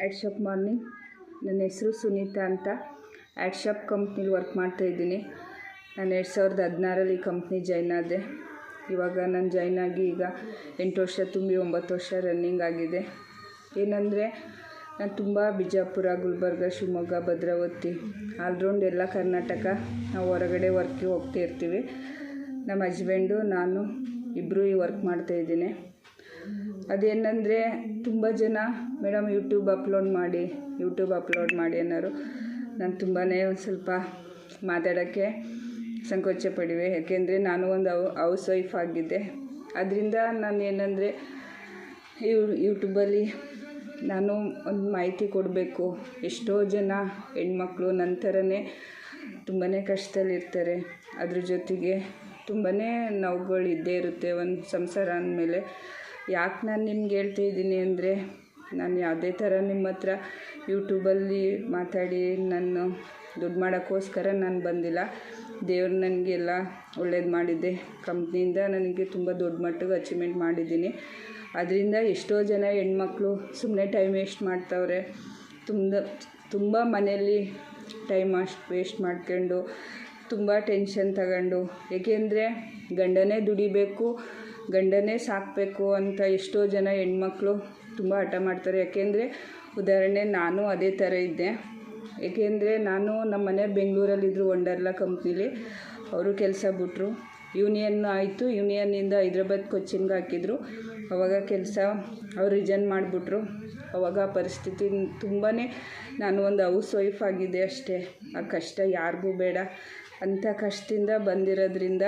Add shop morning ನನ್ನ ಹೆಸರು ಸುನೀತಾ ಅಂತ. ಆ್ಯಡ್ ಶಾಪ್ ಕಂಪ್ನಿಲಿ ವರ್ಕ್ ಮಾಡ್ತಾಯಿದ್ದೀನಿ ನಾನು ಎರಡು ಸಾವಿರದ ಹದಿನಾರಲ್ಲಿ ಕಂಪ್ನಿ ಜಾಯ್ನ್ ಆದೆ. ಇವಾಗ ನಾನು ಜಾಯ್ನ್ ಆಗಿ ಈಗ ಎಂಟು ವರ್ಷ ತುಂಬಿ ಒಂಬತ್ತು ವರ್ಷ ರನ್ನಿಂಗ್ ಆಗಿದೆ. ಏನಂದರೆ, ನಾನು ತುಂಬ ಬಿಜಾಪುರ, ಗುಲ್ಬರ್ಗ, ಶಿವಮೊಗ್ಗ, ಭದ್ರಾವತಿ ಆಲ್ರೌಂಡ್ ಎಲ್ಲ ಕರ್ನಾಟಕ ನಾವು ಹೊರಗಡೆ ವರ್ಕಿಗೆ ಹೋಗ್ತಾ ಇರ್ತೀವಿ. ನಮ್ಮ ಹಸ್ಬೆಂಡು ನಾನು ಇಬ್ಬರು ಈ ವರ್ಕ್ ಮಾಡ್ತಾಯಿದ್ದೀನಿ ಅದೇನಂದರೆ ತುಂಬ ಜನ ಮೇಡಮ್ ಯೂಟ್ಯೂಬ್ ಅಪ್ಲೋಡ್ ಮಾಡಿ, ಯೂಟ್ಯೂಬ್ ಅಪ್ಲೋಡ್ ಮಾಡಿ ಅನ್ನೋರು. ನಾನು ತುಂಬಾ ಒಂದು ಸ್ವಲ್ಪ ಮಾತಾಡೋಕ್ಕೆ ಸಂಕೋಚ ಪಡಿವೆ. ಯಾಕೆಂದರೆ ನಾನು ಒಂದು ಹೌಸ್ ವೈಫ್ ಆಗಿದ್ದೆ. ಅದರಿಂದ ನಾನು ಏನಂದರೆ ಯೂ, ಯೂಟ್ಯೂಬಲ್ಲಿ ನಾನು ಒಂದು ಮಾಹಿತಿ ಕೊಡಬೇಕು. ಎಷ್ಟೋ ಜನ ಹೆಣ್ಮಕ್ಳು ನನ್ನ ಥರನೇ ತುಂಬಾ ಕಷ್ಟದಲ್ಲಿರ್ತಾರೆ. ಅದ್ರ ಜೊತೆಗೆ ತುಂಬಾ ನೋವುಗಳು ಇದ್ದೇ ಇರುತ್ತೆ ಒಂದು ಸಂಸಾರ ಅಂದಮೇಲೆ. ಯಾಕೆ ನಾನು ನಿಮ್ಗೆ ಹೇಳ್ತಾ ಇದ್ದೀನಿ ಅಂದರೆ, ನಾನು ಯಾವುದೇ ಥರ ನಿಮ್ಮ ಹತ್ರ ಯೂಟ್ಯೂಬಲ್ಲಿ ಮಾತಾಡಿ ನಾನು ದುಡ್ಡು ಮಾಡೋಕ್ಕೋಸ್ಕರ ನಾನು ಬಂದಿಲ್ಲ. ದೇವ್ರು ನನಗೆಲ್ಲ ಒಳ್ಳೇದು ಮಾಡಿದ್ದೆ ಕಂಪ್ನಿಯಿಂದ ನನಗೆ ತುಂಬ ದೊಡ್ಡ ಮಟ್ಟಿಗೆ ಅಚೀವ್ಮೆಂಟ್ ಮಾಡಿದ್ದೀನಿ. ಅದರಿಂದ ಎಷ್ಟೋ ಜನ ಹೆಣ್ಮಕ್ಳು ಸುಮ್ಮನೆ ಟೈಮ್ ವೇಸ್ಟ್ ಮಾಡ್ತವ್ರೆ. ತುಂಬ ತುಂಬ ಮನೆಯಲ್ಲಿ ಟೈಮ್ ಅಷ್ಟು ವೇಸ್ಟ್ ಮಾಡ್ಕೊಂಡು ತುಂಬ ಟೆನ್ಷನ್ ತಗೊಂಡು. ಏಕೆಂದರೆ ಗಂಡನೇ ದುಡಿಬೇಕು ಗಂಡನೇ ಸಾಕಬೇಕು ಅಂತ ಎಷ್ಟೋ ಜನ ಹೆಣ್ಮಕ್ಳು ತುಂಬ ಹಠ ಮಾಡ್ತಾರೆ. ಯಾಕೆಂದರೆ ಉದಾಹರಣೆ, ನಾನು ಅದೇ ಥರ ಇದ್ದೆ. ಏಕೆಂದರೆ ನಾನು ನಮ್ಮ ಮನೆ ಬೆಂಗಳೂರಲ್ಲಿದ್ದರು ವಂಡರ್ಲಾ ಕಂಪ್ನೀಲಿ ಅವರು ಕೆಲಸ ಬಿಟ್ಟರು ಯೂನಿಯನ್ ಆಯಿತು, ಯೂನಿಯನ್ನಿಂದ ಹೈದ್ರಾಬಾದ್ ಕೊಚ್ಚಿನ್ಗೆ ಹಾಕಿದ್ರು. ಅವಾಗ ಕೆಲಸ ಅವ್ರು ರಿಜನ್ ಮಾಡಿಬಿಟ್ರು. ಅವಾಗ ಪರಿಸ್ಥಿತಿ ತುಂಬಾ ನಾನು ಒಂದು ಹೌಸ್ ವೈಫ್ ಆಗಿದ್ದೆ ಅಷ್ಟೇ. ಆ ಕಷ್ಟ ಯಾರಿಗೂ ಬೇಡ. ಅಂಥ ಕಷ್ಟದಿಂದ ಬಂದಿರೋದ್ರಿಂದ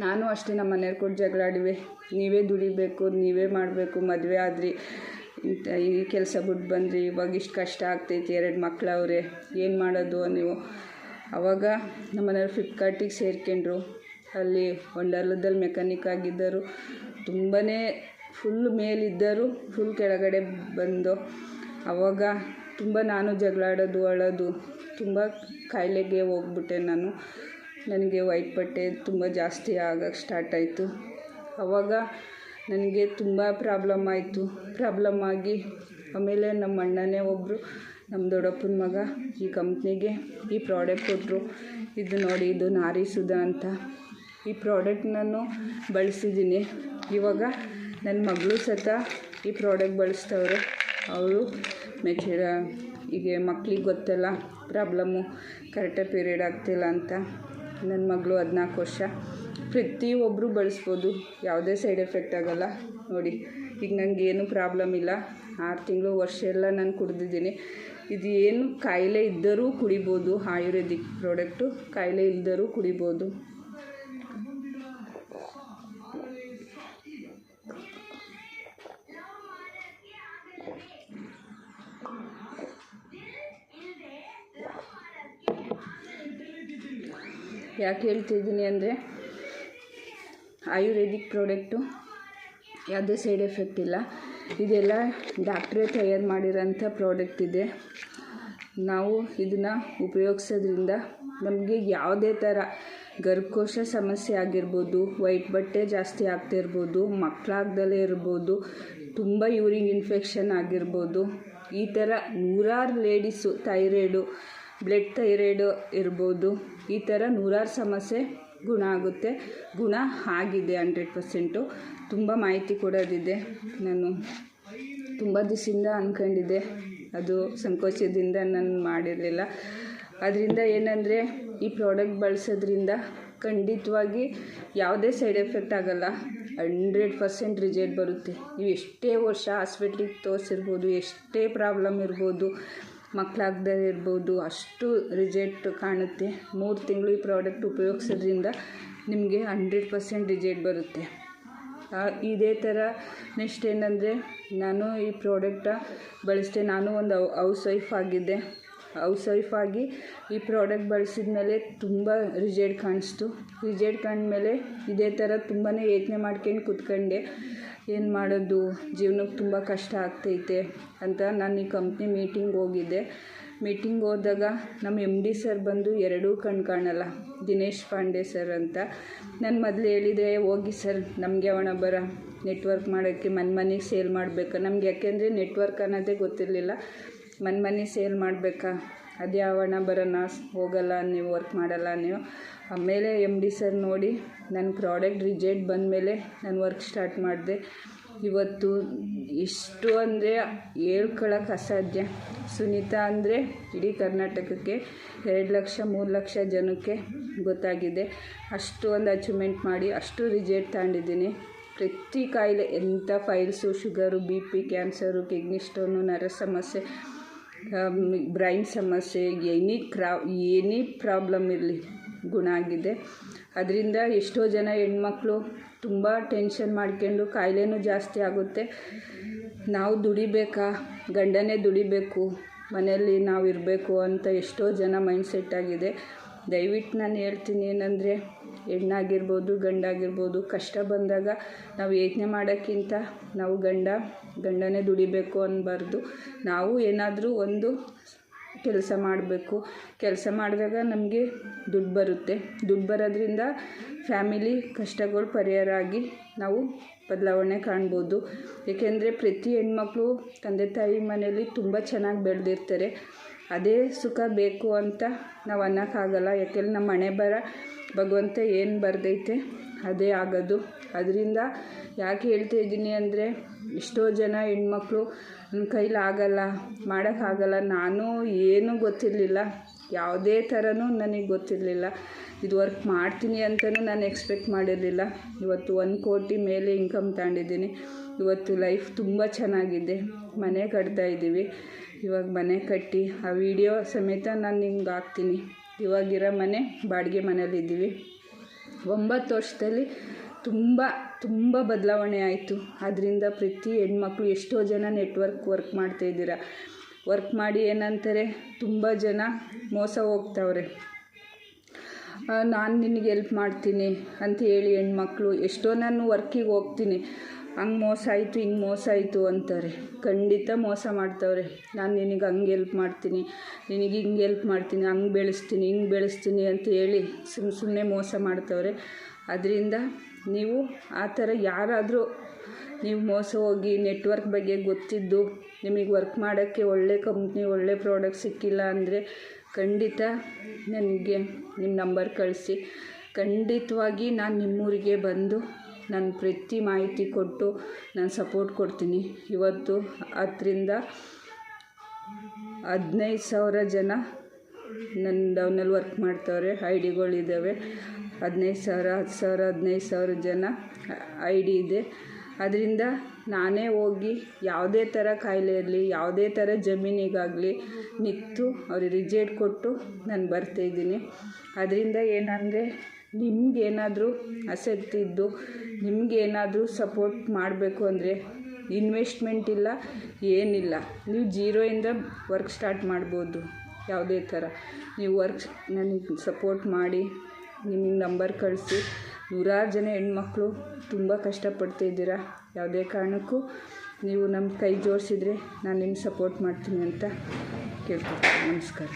ನಾನು ಅಷ್ಟೇ ನಮ್ಮ ಮನೆಯವ್ರ ಕೂಡ ಜಗಳಾಡಿವೆ. ನೀವೇ ದುಡಿಬೇಕು, ನೀವೇ ಮಾಡಬೇಕು, ಮದುವೆ ಆದ್ರಿ. ಇಂಥ ಈ ಕೆಲಸ ಬಿಟ್ಟು ಬಂದ್ರಿ, ಇವಾಗ ಇಷ್ಟು ಕಷ್ಟ ಆಗ್ತೈತಿ ಎರಡು ಮಕ್ಕಳವ್ರೆ ಏನು ಮಾಡೋದು ನೀವು? ಅವಾಗ ನಮ್ಮ ಮನೆಯವ್ರು ಫ್ಲಿಪ್ಕಾರ್ಟಿಗೆ ಸೇರ್ಕೊಂಡ್ರು. ಅಲ್ಲಿ ಒಂಡರ್ಲದಲ್ಲಿ ಮೆಕ್ಯಾನಿಕ್ ಆಗಿದ್ದರು. ತುಂಬಾ ಫುಲ್ ಮೇಲಿದ್ದರು ಫುಲ್ ಕೆಳಗಡೆ ಬಂದು. ಅವಾಗ ತುಂಬ ನಾನು ಜಗಳಾಡೋದು, ಅಳೋದು, ತುಂಬ ಕಾಯಿಲೆಗೆ ಹೋಗ್ಬಿಟ್ಟೆ ನಾನು. ನನಗೆ ವೈಟ್ ಬಟ್ಟೆ ತುಂಬ ಜಾಸ್ತಿ ಆಗಕ್ಕೆ ಸ್ಟಾರ್ಟ್ ಆಯಿತು. ಆವಾಗ ನನಗೆ ತುಂಬ ಪ್ರಾಬ್ಲಮ್ ಆಯಿತು. ಪ್ರಾಬ್ಲಮ್ ಆಗಿ ಆಮೇಲೆ ನಮ್ಮ ಅಣ್ಣನೇ ಒಬ್ಬರು ನಮ್ಮ ದೊಡ್ಡಪ್ಪನ ಮಗ ಈ ಕಂಪ್ನಿಗೆ ಈ ಪ್ರಾಡಕ್ಟ್ ಕೊಟ್ಟರು ಇದು ನೋಡಿ, ಇದು ನಾರಿ ಸುಧಾ ಅಂತ. ಈ ಪ್ರಾಡಕ್ಟ್ ನಾನು ಬಳಸಿದ್ದೀನಿ. ಇವಾಗ ನನ್ನ ಮಗಳು ಸತ ಈ ಪ್ರಾಡಕ್ಟ್ ಬಳಸ್ತವ್ರೆ. ಅವರು ಮೆಚೂರ ಹೀಗೆ ಮಕ್ಳಿಗೆ ಗೊತ್ತಲ್ಲ ಪ್ರಾಬ್ಲಮ್ಮು ಕರೆಕ್ಟಾಗಿ ಪೀರಿಯಡ್ ಆಗ್ತಿಲ್ಲ ಅಂತ. ನನ್ನ ಮಗಳು ಹದಿನಾಲ್ಕು ವರ್ಷ ಪ್ರತಿಯೊಬ್ಬರು ಬಳಸ್ಬೋದು. ಯಾವುದೇ ಸೈಡ್ ಎಫೆಕ್ಟ್ ಆಗೋಲ್ಲ. ನೋಡಿ, ಈಗ ನನಗೇನು ಪ್ರಾಬ್ಲಮ್ ಇಲ್ಲ. ಆರು ತಿಂಗಳು ವರ್ಷ ಎಲ್ಲ ನಾನು ಕುಡಿದಿದ್ದೀನಿ. ಇದು ಏನು ಕಾಯಿಲೆ ಇದ್ದರೂ ಕುಡಿಬೋದು. ಆಯುರ್ವೇದಿಕ್ ಪ್ರಾಡಕ್ಟು ಕಾಯಿಲೆ ಇಲ್ದರೂ ಕುಡಿಬೋದು. ಯಾಕೆ ಹೇಳ್ತಿದ್ದೀನಿ ಅಂದರೆ ಆಯುರ್ವೇದಿಕ್ ಪ್ರಾಡಕ್ಟು ಯಾವುದೇ ಸೈಡ್ ಎಫೆಕ್ಟ್ ಇಲ್ಲ. ಇದೆಲ್ಲ ಡಾಕ್ಟ್ರೇ ತಯಾರು ಮಾಡಿರೋಂಥ ಪ್ರಾಡಕ್ಟ್ ಇದೆ. ನಾವು ಇದನ್ನು ಉಪಯೋಗಿಸೋದ್ರಿಂದ ನಮಗೆ ಯಾವುದೇ ಥರ ಗರ್ಭಕೋಶ ಸಮಸ್ಯೆ ಆಗಿರ್ಬೋದು, ವೈಟ್ ಬಟ್ಟೆ ಜಾಸ್ತಿ ಆಗ್ತಿರ್ಬೋದು ಮಕ್ಕಳಾಗ್ದಲೇ ಇರ್ಬೋದು, ತುಂಬ ಯೂರಿನ್ ಇನ್ಫೆಕ್ಷನ್ ಆಗಿರ್ಬೋದು, ಈ ಥರ ನೂರಾರು ಲೇಡೀಸು ಥೈರಾಯ್ಡು ಬ್ಲಡ್ ಥೈರಾಯ್ಡ್ ಇರ್ಬೋದು, ಈ ಥರ ನೂರಾರು ಸಮಸ್ಯೆ ಗುಣ ಆಗುತ್ತೆ. ಗುಣ ಆಗಿದೆ ಹಂಡ್ರೆಡ್ ಪರ್ಸೆಂಟು. ತುಂಬ ಮಾಹಿತಿ ಕೊಡೋದಿದೆ. ನಾನು ತುಂಬ ದಿವಸದಿಂದ ಅಂದ್ಕೊಂಡಿದ್ದೆ ಅದು ಸಂಕೋಚದಿಂದ ನಾನು ಮಾಡಿರಲಿಲ್ಲ. ಅದರಿಂದ ಏನಂದರೆ, ಈ ಪ್ರಾಡಕ್ಟ್ ಬಳಸೋದ್ರಿಂದ ಖಂಡಿತವಾಗಿ ಯಾವುದೇ ಸೈಡ್ ಎಫೆಕ್ಟ್ ಆಗೋಲ್ಲ. ಹಂಡ್ರೆಡ್ ಪರ್ಸೆಂಟ್ ರಿಸಲ್ಟ್ ಬರುತ್ತೆ. ನೀವು ಎಷ್ಟೇ ವರ್ಷ ಹಾಸ್ಪಿಟ್ಲಿಗೆ ತೋರಿಸಿರ್ಬೋದು, ಎಷ್ಟೇ ಪ್ರಾಬ್ಲಮ್ ಇರ್ಬೋದು ಮಕ್ಕಳಾಗ್ದೇ ಇರ್ಬೋದು ಅಷ್ಟು ರಿಜೆಕ್ಟ್ ಕಾಣುತ್ತೆ. ಮೂರು ತಿಂಗಳು ಈ ಪ್ರಾಡಕ್ಟ್ ಉಪಯೋಗಿಸೋದ್ರಿಂದ ನಿಮಗೆ ಹಂಡ್ರೆಡ್ ಪರ್ಸೆಂಟ್ ರಿಜೆಕ್ಟ್ ಬರುತ್ತೆ. ಇದೇ ಥರ ನೆಕ್ಸ್ಟ್ ಏನಂದರೆ, ನಾನು ಈ ಪ್ರಾಡಕ್ಟ ಬಳಸಿದೆ, ನಾನು ಒಂದು ಹೌಸ್ ವೈಫ್ ಆಗಿದ್ದೆ. ಹೌಸ್ ವೈಫಾಗಿ ಈ ಪ್ರಾಡಕ್ಟ್ ಬಳಸಿದ ಮೇಲೆ ತುಂಬ ರಿಸಲ್ಟ್ ಕಾಣಿಸ್ತು. ರಿಸಲ್ಟ್ ಕಂಡ್ಮೇಲೆ ಇದೇ ಥರ ತುಂಬಾ ಯೋಚನೆ ಮಾಡ್ಕೊಂಡು ಕುತ್ಕೊಂಡೆ. ಏನು ಮಾಡೋದು? ಜೀವನಕ್ಕೆ ತುಂಬ ಕಷ್ಟ ಆಗ್ತೈತೆ ಅಂತ ನಾನು ಈ ಕಂಪ್ನಿ ಮೀಟಿಂಗ್ ಹೋಗಿದ್ದೆ. ಮೀಟಿಂಗ್ ಹೋದಾಗ ನಮ್ಮ ಎಂ ಡಿ ಸರ್ ಬಂದು ಎರಡೂ ಕಣ್ಣು ಕಾಣಲ್ಲ. ದಿನೇಶ್ ಪಾಂಡೆ ಸರ್ ಅಂತ. ನಾನು ಮೊದಲು ಹೇಳಿದೆ ಹೋಗಿ ಸರ್ ನಮಗೆ ಅವಣ ಬರ. ನೆಟ್ವರ್ಕ್ ಮಾಡೋಕ್ಕೆ ಮನೆ ಮನೆಗೆ ಸೇಲ್ ಮಾಡಬೇಕು. ನಮ್ಗೆ ಯಾಕೆಂದರೆ ನೆಟ್ವರ್ಕ್ ಅನ್ನೋದೇ ಗೊತ್ತಿರಲಿಲ್ಲ. ಮನೆ ಮನೆ ಸೇಲ್ ಮಾಡಬೇಕಾ? ಅದು ಯಾವಣ ಬರೋಣ ಹೋಗಲ್ಲ, ನೀವು ವರ್ಕ್ ಮಾಡಲ್ಲ ನೀವು ಆಮೇಲೆ ಎಂ ಡಿ ಸರ್ ನೋಡಿ ನನ್ನ ಪ್ರಾಡಕ್ಟ್ ರಿಜೆಕ್ಟ್ ಬಂದಮೇಲೆ ನಾನು ವರ್ಕ್ ಸ್ಟಾರ್ಟ್ ಮಾಡಿದೆ. ಇವತ್ತು ಇಷ್ಟು ಅಂದರೆ ಹೇಳ್ಕೊಳಕ್ಕೆ ಅಸಾಧ್ಯ. ಸುನೀತಾ ಅಂದರೆ ಇಡೀ ಕರ್ನಾಟಕಕ್ಕೆ ಎರಡು ಲಕ್ಷ, ಮೂರು ಲಕ್ಷ ಜನಕ್ಕೆ ಗೊತ್ತಾಗಿದೆ. ಅಷ್ಟು ಒಂದು ಅಚೀವ್ಮೆಂಟ್ ಮಾಡಿ ಅಷ್ಟು ರಿಜೆಕ್ಟ್ ತಗೊಂಡಿದ್ದೀನಿ. ಪ್ರತಿ ಕಾಯಿಲೆ ಎಂಥ piles sugar B P cancer kidney stone ನರ ಸಮಸ್ಯೆ ಬ್ರೈನ್ ಸಮಸ್ಯೆ, ಎನಿ ಕ್ರಾ, ಎನಿ ಪ್ರಾಬ್ಲಮ್ ಇರಲಿ, ಗುಣ ಆಗಿದೆ. ಅದರಿಂದ ಎಷ್ಟೋ ಜನ ಹೆಣ್ಮಕ್ಳು ತುಂಬ ಟೆನ್ಷನ್ ಮಾಡ್ಕೊಂಡು ಕಾಯಿಲೆನೂ ಜಾಸ್ತಿ ಆಗುತ್ತೆ. ನಾವು ದುಡಿಬೇಕಾ? ಗಂಡನೇ ದುಡಿಬೇಕು. ಮನೆಯಲ್ಲಿ ನಾವು ಇರಬೇಕು ಅಂತ ಎಷ್ಟೋ ಜನ ಮೈಂಡ್ ಸೆಟ್ ಆಗಿದೆ. ದಯವಿಟ್ಟು ನಾನು ಹೇಳ್ತೀನಿ ಏನಂದರೆ ಹೆಣ್ಣಾಗಿರ್ಬೋದು, ಗಂಡಾಗಿರ್ಬೋದು, ಕಷ್ಟ ಬಂದಾಗ ನಾವು ಯೋಚನೆ ಮಾಡೋಕ್ಕಿಂತ ನಾವು ಗಂಡ, ಗಂಡನೇ ದುಡಿಬೇಕು ಅನ್ನಬಾರ್ದು. ನಾವು ಏನಾದರೂ ಒಂದು ಕೆಲಸ ಮಾಡಬೇಕು. ಕೆಲಸ ಮಾಡಿದಾಗ ನಮಗೆ ದುಡ್ಡು ಬರುತ್ತೆ. ದುಡ್ಡು ಬರೋದ್ರಿಂದ ಫ್ಯಾಮಿಲಿ ಕಷ್ಟಗಳು ಪರಿಹಾರ ಆಗಿ ನಾವು ಬದಲಾವಣೆ ಕಾಣ್ಬೋದು. ಏಕೆಂದರೆ ಪ್ರತಿ ಹೆಣ್ಮಕ್ಳು ತಂದೆ ತಾಯಿ ಮನೆಯಲ್ಲಿ ತುಂಬ ಚೆನ್ನಾಗಿ ಬೆಳೆದಿರ್ತಾರೆ. ಅದೇ ಸುಖ ಬೇಕು ಅಂತ ನಾವು ಅನ್ನೋಕ್ಕಾಗಲ್ಲ. ಯಾಕೆಂದ್ರೆ ನಮ್ಮ ಹಣೆ ಬರ ಭಗವಂತ ಏನು ಬರೆದೈತೆ, ಅದೇ ಆಗೋದು. ಅದರಿಂದ ಯಾಕೆ ಹೇಳ್ತಾ ಇದ್ದೀನಿ ಅಂದರೆ, ಎಷ್ಟೋ ಜನ ಹೆಣ್ಮಕ್ಳು ನನ್ನ ಕೈಲಿ ಆಗಲ್ಲ ಮಾಡೋಕ್ಕಾಗಲ್ಲ ನಾನು ಏನೂ ಗೊತ್ತಿರಲಿಲ್ಲ. ಯಾವುದೇ ಥರನೂ ನನಗೆ ಗೊತ್ತಿರಲಿಲ್ಲ. ಇದು ವರ್ಕ್ ಮಾಡ್ತೀನಿ ಅಂತಲೂ ನಾನು ಎಕ್ಸ್ಪೆಕ್ಟ್ ಮಾಡಿರಲಿಲ್ಲ. ಇವತ್ತು ಒಂದು ಕೋಟಿ ಮೇಲೆ ಇನ್ಕಮ್ ತಗೊಂಡಿದ್ದೀನಿ. ಇವತ್ತು ಲೈಫ್ ತುಂಬ ಚೆನ್ನಾಗಿದೆ. ಮನೆ ಕಟ್ತಾ ಇದ್ದೀವಿ ಇವಾಗ ಮನೆ ಕಟ್ಟಿ, ಆ ವಿಡಿಯೋ ಸಮೇತ ನಾನು ನಿಮ್ಗೆ ಹಾಕ್ತೀನಿ. ಇವಾಗಿರೋ ಮನೆ, ಬಾಡಿಗೆ ಮನೇಲಿದ್ದೀವಿ ಒಂಬತ್ತು ವರ್ಷದಲ್ಲಿ ತುಂಬ ತುಂಬ ಬದಲಾವಣೆ ಆಯಿತು. ಅದರಿಂದ ಪ್ರತಿ ಹೆಣ್ಮಕ್ಳು ಎಷ್ಟೋ ಜನ ನೆಟ್ವರ್ಕ್ ವರ್ಕ್ ಮಾಡ್ತಾಯಿದ್ದೀರ ವರ್ಕ್ ಮಾಡಿ ಏನಂತಾರೆ, ತುಂಬ ಜನ ಮೋಸ ಹೋಗ್ತವ್ರೆ. ನಾನು ನಿನಗೆ ಎಲ್ಪ್ ಮಾಡ್ತೀನಿ ಅಂತ ಹೇಳಿ ಹೆಣ್ಮಕ್ಳು ಎಷ್ಟೋ ನಾನು ವರ್ಕಿಗೆ ಹೋಗ್ತೀನಿ. ಹಂಗೆ ಮೋಸ ಆಯಿತು, ಹಿಂಗೆ ಮೋಸ ಆಯಿತು ಅಂತಾರೆ. ಖಂಡಿತ ಮೋಸ ಮಾಡ್ತವ್ರೆ. ನಾನು ನಿನಗೆ ಹಂಗೆ ಎಲ್ಪ್ ಮಾಡ್ತೀನಿ, ನಿನಗೆ ಹಿಂಗೆ ಎಲ್ಪ್ ಮಾಡ್ತೀನಿ, ಹಂಗೆ ಬೆಳೆಸ್ತೀನಿ, ಹಿಂಗೆ ಬೆಳೆಸ್ತೀನಿ ಅಂತ ಹೇಳಿ ಸುಮ್ಮ ಸುಮ್ಮನೆ ಮೋಸ ಮಾಡ್ತವ್ರೆ. ಅದರಿಂದ ನೀವು ಆ ಥರ ಯಾರಾದರೂ ನೀವು ಮೋಸ ಹೋಗಿ ನೆಟ್ವರ್ಕ್ ಬಗ್ಗೆ ಗೊತ್ತಿದ್ದು, ನಿಮಗೆ ವರ್ಕ್ ಮಾಡೋಕ್ಕೆ ಒಳ್ಳೆ ಕಂಪ್ನಿ ಒಳ್ಳೆ ಪ್ರಾಡಕ್ಟ್ ಸಿಕ್ಕಿಲ್ಲ ಅಂದರೆ ಖಂಡಿತ ನನಗೆ ನಿಮ್ಮ ನಂಬರ್ ಕಳಿಸಿ. ಖಂಡಿತವಾಗಿ ನಾನು ನಿಮ್ಮೂರಿಗೆ ಬಂದು ನಾನು ಪ್ರತಿ ಮಾಹಿತಿ ಕೊಟ್ಟು ನಾನು ಸಪೋರ್ಟ್ ಕೊಡ್ತೀನಿ. ಇವತ್ತು ಹತ್ತರಿಂದ ಹದಿನೈದು ಸಾವಿರ ಜನ ನನ್ನ ಡೌನಲ್ಲಿ ವರ್ಕ್ ಮಾಡ್ತವ್ರೆ ಐ ಡಿಗಳಿದ್ದಾವೆ ಹದಿನೈದು ಸಾವಿರ, ಹತ್ತು ಸಾವಿರ, ಹದಿನೈದು ಸಾವಿರ ಜನ ಐ ಡಿ ಇದೆ. ಅದರಿಂದ ನಾನೇ ಹೋಗಿ ಯಾವುದೇ ಥರ ಕಾಯಿಲೆ ಇರಲಿ ಯಾವುದೇ ಥರ ಜಮೀನಿಗಾಗಲಿ ನಿಂತು ಅವ್ರಿಗೆ ರಿಜೆಕ್ಟ್ ಕೊಟ್ಟು ನಾನು ಬರ್ತಾಯಿದ್ದೀನಿ ಅದರಿಂದ ಏನಂದರೆ ನಿಮ್ಗೇನಾದರೂ ಆಸಕ್ತಿ ಇದ್ದು, ನಿಮ್ಗೇನಾದರೂ ಸಪೋರ್ಟ್ ಮಾಡಬೇಕು ಅಂದರೆ ಇನ್ವೆಸ್ಟ್ಮೆಂಟ್ ಇಲ್ಲ, ಏನಿಲ್ಲ. ನೀವು ಜೀರೋಯಿಂದ ವರ್ಕ್ ಸ್ಟಾರ್ಟ್ ಮಾಡ್ಬೋದು ಯಾವುದೇ ಥರ. ನೀವು ವರ್ಕ್ ನನಗೆ ಸಪೋರ್ಟ್ ಮಾಡಿ, ನಿಮಗೆ ನಂಬರ್ ಕಳಿಸಿ. ನೂರಾರು ಜನ ಹೆಣ್ಮಕ್ಳು ತುಂಬ ಕಷ್ಟಪಡ್ತಿದ್ದೀರ ಯಾವುದೇ ಕಾರಣಕ್ಕೂ ನೀವು ನಮ್ಮ ಕೈ ಜೋಡಿಸಿದ್ರೆ ನಾನು ನಿಮ್ಗೆ ಸಪೋರ್ಟ್ ಮಾಡ್ತೀನಿ ಅಂತ ಕೇಳ್ಕೊಳ್ತೀನಿ. ನಮಸ್ಕಾರ.